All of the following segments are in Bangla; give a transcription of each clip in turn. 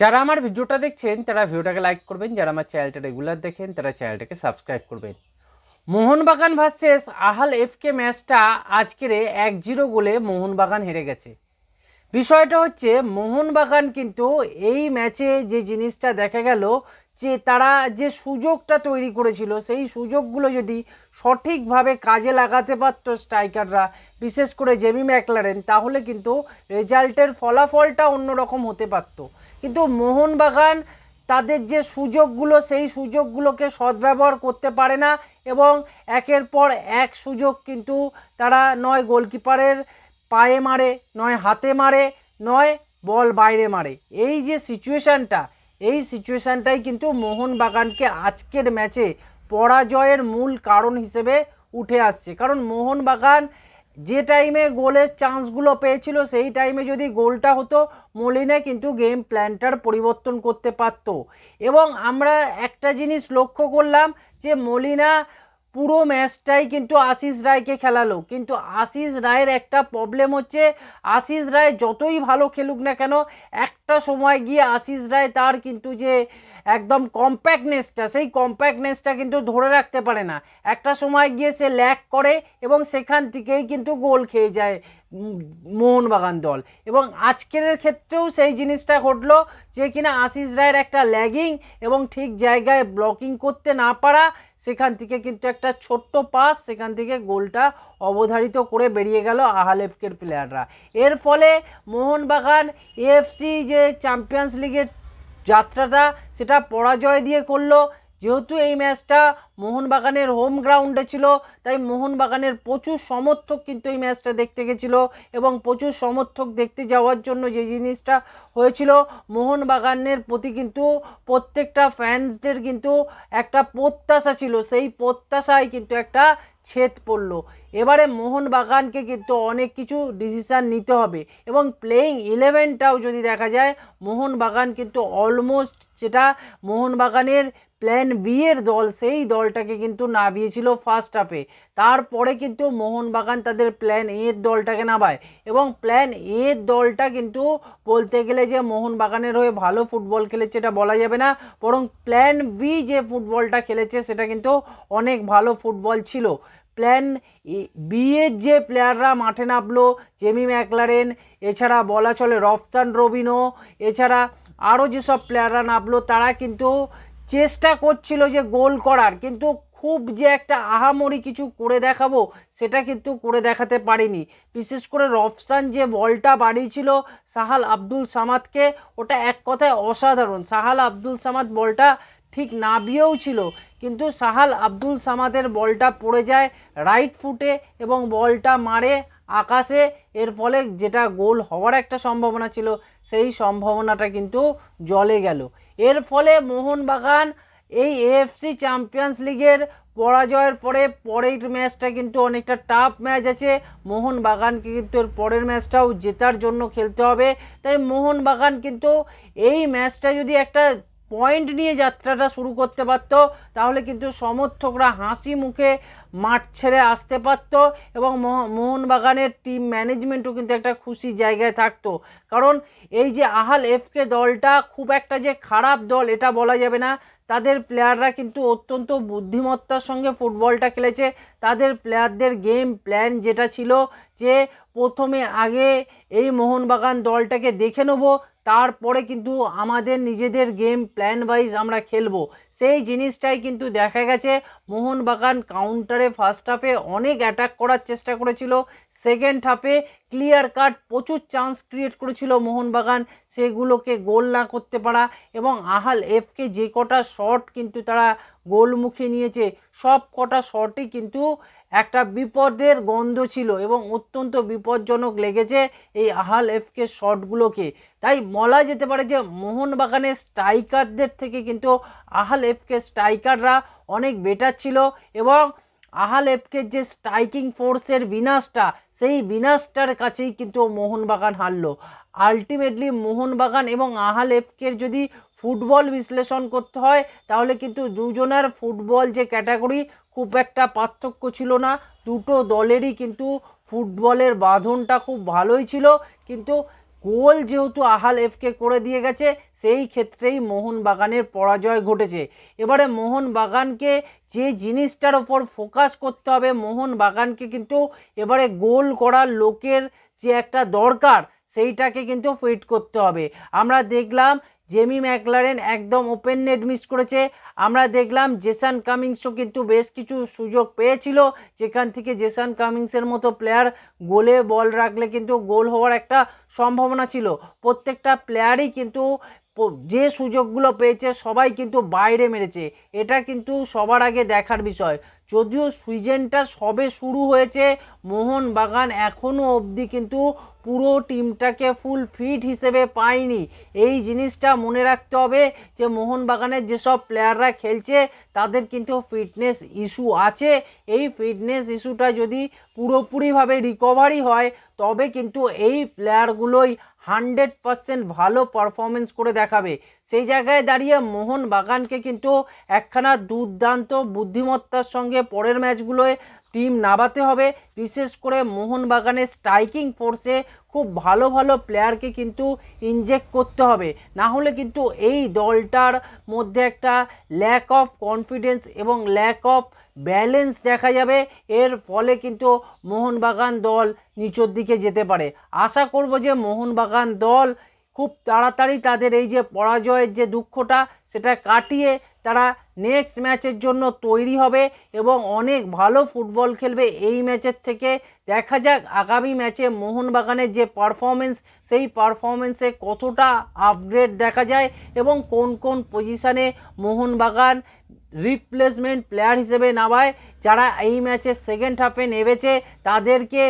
যারা আমার ভিডিওটা দেখছেন, তারা ভিডিওটাকে লাইক করবেন। যারা আমার চ্যানেলটা রেগুলার দেখেন, তারা চ্যানেলটাকে সাবস্ক্রাইব করবেন। মোহনবাগান ভার্সেস আহাল এফকে ম্যাচটা আজকের এক জিরো গোলে মোহনবাগান হেরে গেছে। বিষয়টা হচ্ছে, মোহনবাগান কিন্তু এই ম্যাচে যে জিনিসটা দেখা গেল, যে তারা যে সুযোগটা তৈরি করেছিল, সেই সুযোগগুলো যদি সঠিকভাবে কাজে লাগাতে পারত স্ট্রাইকাররা বিশেষ করে জেমি ম্যাকলারেন, তাহলে কিন্তু রেজাল্টের ফলাফলটা অন্যরকম হতে পারত। কিন্তু মোহনবাগান তাদের যে সুযোগগুলো, সেই সুযোগগুলোকে সদ্ব্যবহার করতে পারে না এবং একের পর এক সুযোগ কিন্তু তারা নয় গোলকিপারের পায়ে মারে, নয় হাতে মারে, নয় বল বাইরে মারে। এই যে সিচুয়েশানটা, এই সিচুয়েশানটাই কিন্তু মোহনবাগানকে আজকের ম্যাচে পরাজয়ের মূল কারণ হিসেবে উঠে আসছে। কারণ মোহনবাগান যে টাইমে গোলের চান্সগুলো পেয়েছিল, সেই টাইমে যদি গোলটা হতো, মলিনা কিন্তু গেম প্ল্যানটার পরিবর্তন করতে পারত। এবং আমরা একটা জিনিস লক্ষ্য করলাম যে মলিনা পুরো ম্যাচটাই কিন্তু আশিস রায়কে খেলালো। কিন্তু আশিস রায়ের একটা প্রবলেম হচ্ছে, আশিস রায় যতই ভালো খেলুক না কেন, একটা সময় গিয়ে আশিস রায় তার কিন্তু যে একদম কম্প্যাক্টনেসটা সেই কম্প্যাক্টনেসটা কিন্তু ধরে রাখতে পারে না। একটা সময় গিয়ে সে ল্যাক করে এবং সেখান থেকেই কিন্তু গোল খেয়ে যায় মোহনবাগান দল। এবং আজকের ক্ষেত্রেও সেই জিনিসটা ঘটলো যে কিনা আশিস রায়ের একটা ল্যাগিং এবং ঠিক জায়গায় ব্লকিং করতে না পারা, সেখান থেকে কিন্তু একটা ছোট্ট পাস সেখান থেকে গোলটা অবধারিত করে বেরিয়ে গেল আহালেফকের প্লেয়াররা এর ফলে মোহনবাগান এএফসি যে চ্যাম্পিয়ন্স লিগের যাত্রাটা সেটা পরাজয় দিয়ে করল। যেহেতু এই ম্যাচটা মোহনবাগানের হোম গ্রাউন্ডে ছিল, তাই মোহনবাগানের প্রচুর সমর্থক কিন্তু এই ম্যাচটা দেখতে গেছিল এবং প্রচুর সমর্থক দেখতে যাওয়ার জন্য যে জিনিসটা হয়েছিল, মোহনবাগানের প্রতি কিন্তু প্রত্যেকটা ফ্যান্সদের কিন্তু একটা প্রত্যাশা ছিল। সেই প্রত্যাশায় কিন্তু একটা ছেদ পড়ল। এবারে মোহনবাগানকে কিন্তু অনেক কিছু ডিসিশান নিতে হবে এবং প্লেয়িং ইলেভেনটাও যদি দেখা যায়, মোহনবাগান কিন্তু অলমোস্ট যেটা মোহনবাগানের প্ল্যান বি এর দল, সেই দলটাকে কিন্তু নামিয়েছিল ফার্স্ট হাফে তারপরে কিন্তু মোহনবাগান তাদের প্ল্যান এর দলটাকে নামায় এবং প্ল্যান এর দলটা কিন্তু বলতে গেলে যে মোহনবাগানের হয়ে ভালো ফুটবল খেলেছে এটা বলা যাবে না, বরং প্ল্যান বি যে ফুটবলটা খেলেছে সেটা কিন্তু অনেক ভালো ফুটবল ছিল। প্ল্যান বি এর যে প্লেয়াররা মাঠে নামলো জেমি ম্যাকলারেন এছাড়া বলা চলে রফতান রবিনো এছাড়া আরও যেসব প্লেয়াররা নামলো, তারা কিন্তু চেষ্টা করছিল যে গোল করার। কিন্তু খুব যে একটা আহামরি কিছু করে দেখাবো, সেটা কিন্তু করে দেখাতে পারিনি। বিশেষ করে রফসান যে বলটা বাড়িয়েছিল সাহাল আব্দুল সামাদকে, ওটা এক কথায় অসাধারণ। সাহাল আব্দুল সামাদ বলটা ঠিক নাবিয়েও ছিল, কিন্তু সাহাল আব্দুল সামাদের বলটা পড়ে যায় রাইট ফুটে এবং বলটা মারে আকাশে। এর ফলে যেটা গোল হওয়ার একটা সম্ভাবনা ছিল, সেই সম্ভাবনাটা কিন্তু জলে গেল। এর ফলে মোহনবাগান এই এএফসি চ্যাম্পিয়ন্স লিগের পরাজয়ের পরে পরের ম্যাচটা কিন্তু অনেকটা টাফ ম্যাচ আছে। মোহনবাগানকে কিন্তু এর পরের ম্যাচটাও জেতার জন্য খেলতে হবে। তাই মোহনবাগান কিন্তু এই ম্যাচটা যদি একটা পয়েন্ট নিয়ে যাত্রাটা শুরু করতে পারতো, তাহলে কিন্তু সমর্থকরা হাসি মুখে মাঠ ছেড়ে আসতে পারতো এবং মোহ- মোহনবাগানের টিম ম্যানেজমেন্টও কিন্তু একটা খুশি জায়গায় থাকতো। কারণ এই যে আহাল এফকে দলটা খুব একটা যে খারাপ দল এটা বলা যাবে না। তাদের প্লেয়াররা কিন্তু অত্যন্ত বুদ্ধিমত্তার সঙ্গে ফুটবলটা খেলেছে। তাদের প্লেয়ারদের গেম প্ল্যান যেটা ছিল যে প্রথমে আগে এই মোহনবাগান দলটাকে দেখে নেব তারপরে কিন্তু আমাদের নিজেদের গেম প্ল্যান ওয়াইজ আমরা খেলব। সেই জিনিসটাই কিন্তু দেখা গেছে, মোহনবাগান কাউন্টারে ফার্স্ট হাফে অনেক অ্যাটাক করার চেষ্টা করেছিল। সেকেন্ড হাফে ক্লিয়ার কাট প্রচুর চান্স ক্রিয়েট করেছিল মোহনবাগান। সেগুলোকে গোল না করতে পারা এবং আহাল এফকে যে কটা শট কিন্তু তারা গোলমুখে নিয়েছে, সব কটা শটই কিন্তু একটা বিপদের গন্ধ ছিল এবং অত্যন্ত বিপজ্জনক লেগেছে এই আহাল এফকে শটগুলোকে। তাই বলা যেতে পারে যে মোহনবাগানের স্ট্রাইকারদের থেকে কিন্তু আহাল এফকে স্ট্রাইকাররা অনেক বেটার ছিল এবং আহাল এফকে যে স্ট্রাইকিং ফোর্সের বিনাশটা, সেই বিনাশটার কাছেই কিন্তু মোহনবাগান হারলো। আলটিমেটলি মোহনবাগান এবং আহাল এফকের যদি ফুটবল বিশ্লেষণ করতে হয়, তাহলে কিন্তু দুজনের ফুটবল যে ক্যাটাগরি খুব একটা পার্থক্য ছিল না। দুটো দলেরই কিন্তু ফুটবলের বাঁধনটা খুব ভালোই ছিল, কিন্তু গোল যেহেতু আহাল এফকে করে দিয়ে গেছে, সেই ক্ষেত্রেই মোহনবাগানের পরাজয় ঘটেছে। এবারে মোহনবাগানকে যে জিনিসটার ওপর ফোকাস করতে হবে, মোহনবাগানকে কিন্তু এবারে গোল করার লোকের যে একটা দরকার, সেইটাকে কিন্তু ফিট করতে হবে। আমরা দেখলাম জেমি ম্যাকলারেন একদম ওপেন নেট মিস করেছে। আমরা দেখলাম জেসান কামিংসও কিন্তু বেশ কিছু সুযোগ পেয়েছিল। যেখান থেকে জেসান কামিংসের মতো প্লেয়ার গোলে বল রাখলে কিন্তু গোল হওয়ার একটা সম্ভাবনা ছিল। প্রত্যেকটা প্লেয়ারই কিন্তু যে সুযোগগুলো পেয়েছে সবাই কিন্তু বাইরে মেরেছে। এটা কিন্তু সবার আগে দেখার বিষয়। যদিও সুইজেনটা সবে শুরু হয়েছে, মোহনবাগান এখনও অবধি কিন্তু পুরো টিমটাকে ফুল ফিট হিসেবে পায়নি। এই জিনিসটা মনে রাখতে হবে যে, মোহনবাগানের যেসব প্লেয়াররা খেলছে, তাদের কিন্তু ফিটনেস ইস্যু আছে। এই ফিটনেস ইস্যুটা যদি পুরোপুরিভাবে রিকভারি হয়, তবে কিন্তু এই প্লেয়ারগুলোই হান্ড্রেড পারসেন্ট ভালো পারফরমেন্স করে দেখাবে। সেই জায়গায় দাঁড়িয়ে মোহনবাগানকে কিন্তু একখানা দুর্দান্ত বুদ্ধিমত্তার সঙ্গে পরের ম্যাচগুলোয় টিম নামাতে হবে। বিশেষ করে মোহনবাগানের স্ট্রাইকিং ফোর্সে খুব ভালো ভালো প্লেয়ারকে কিন্তু ইনজেক্ট করতে হবে। না হলে কিন্তু এই দলটার মধ্যে একটা ল্যাক অফ কনফিডেন্স এবং ল্যাক অফ ব্যালেন্স দেখা যাবে। এর ফলে কিন্তু মোহনবাগান দল নিচের দিকে যেতে পারে। আশা করব যে মোহনবাগান দল খুব তাড়াতাড়ি তাদের এই যে পরাজয়ের যে দুঃখটা, সেটা কাটিয়ে তারা নেক্সট ম্যাচের জন্য তৈরি হবে এবং অনেক ভালো ফুটবল খেলবে এই ম্যাচের থেকে। দেখা যাক আগামী ম্যাচে মোহনবাগানের যে পারফরমেন্স সেই পারফরমেন্সে কতটা আপগ্রেড দেখা যায় এবং কোন কোন পজিশানে মোহনবাগান রিপ্লেসমেন্ট প্লেয়ার হিসেবে নামায়, যারা এই ম্যাচের সেকেন্ড হাফে নেমেছে, তাদেরকে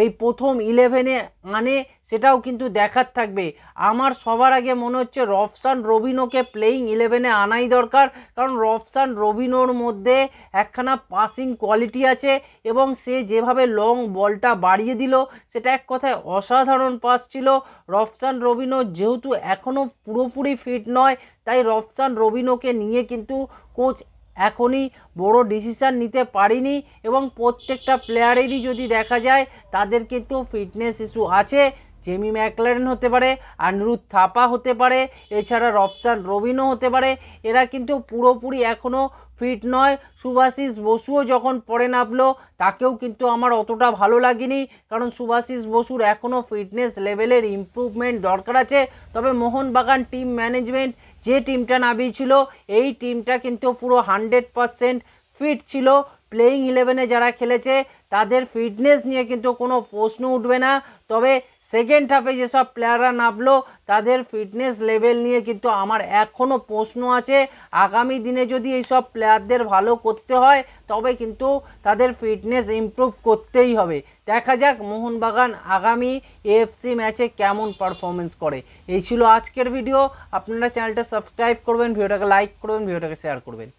এই প্রথম ইলেভেনে আনে, সেটাও কিন্তু দেখার থাকবে। আমার সবার আগে মনে হচ্ছে রফসান রবিনোকে প্লেয়িং ইলেভেনে আনাই দরকার, কারণ রফসান রবিনোর মধ্যে একখানা পাসিং কোয়ালিটি আছে এবং সে যেভাবে লং বলটা বাড়িয়ে দিল, সেটা এক কথায় অসাধারণ পাস ছিল। রফসান রবিনো যেহেতু এখনও পুরোপুরি ফিট নয়, তাই রফসান রবিনোকে নিয়ে কিন্তু কোচ এখনই বড় ডিসিশান নিতে পারিনি এবং প্রত্যেকটা প্লেয়ারেরই যদি দেখা যায়, তাদের কিন্তু ফিটনেস ইস্যু আছে। জেমি ম্যাকলারেন হতে পারে আনিরুদ্ধ থাপা হতে পারে, এছাড়া রফসান রবিনও হতে পারে। এরা কিন্তু পুরোপুরি এখনও ফিট নয়। সুভাশিস বসুও যখন পরে নামলো, তাকেও কিন্তু আমার অতটা ভালো লাগেনি, কারণ সুভাশিস বসুর এখনও ফিটনেস লেভেলের ইমপ্রুভমেন্ট দরকার আছে। তবে মোহনবাগান টিম ম্যানেজমেন্ট যে টিমটা নামিয়েছিল, এই টিমটা কিন্তু পুরো হান্ড্রেড পারসেন্ট ফিট ছিল। প্লেয়িং ইলেভেনে যারা খেলেছে, তাদের ফিটনেস নিয়ে কিন্তু কোনো প্রশ্ন উঠবে না। তবে সেকেন্ড হাফে যেসব প্লেয়াররা নামলো, তাদের ফিটনেস লেভেল নিয়ে কিন্তু আমার এখনও প্রশ্ন আছে। আগামী দিনে যদি এইসব প্লেয়ারদের ভালো করতে হয়, তবে কিন্তু তাদের ফিটনেস ইমপ্রুভ করতেই হবে। দেখা যাক মোহনবাগান আগামী এএফসি ম্যাচে কেমন পারফরমেন্স করে। এই ছিল আজকের ভিডিও আপনারা চ্যানেলটা সাবস্ক্রাইব করবেন ভিডিওটাকে লাইক করবেন ভিডিওটাকে শেয়ার করবেন।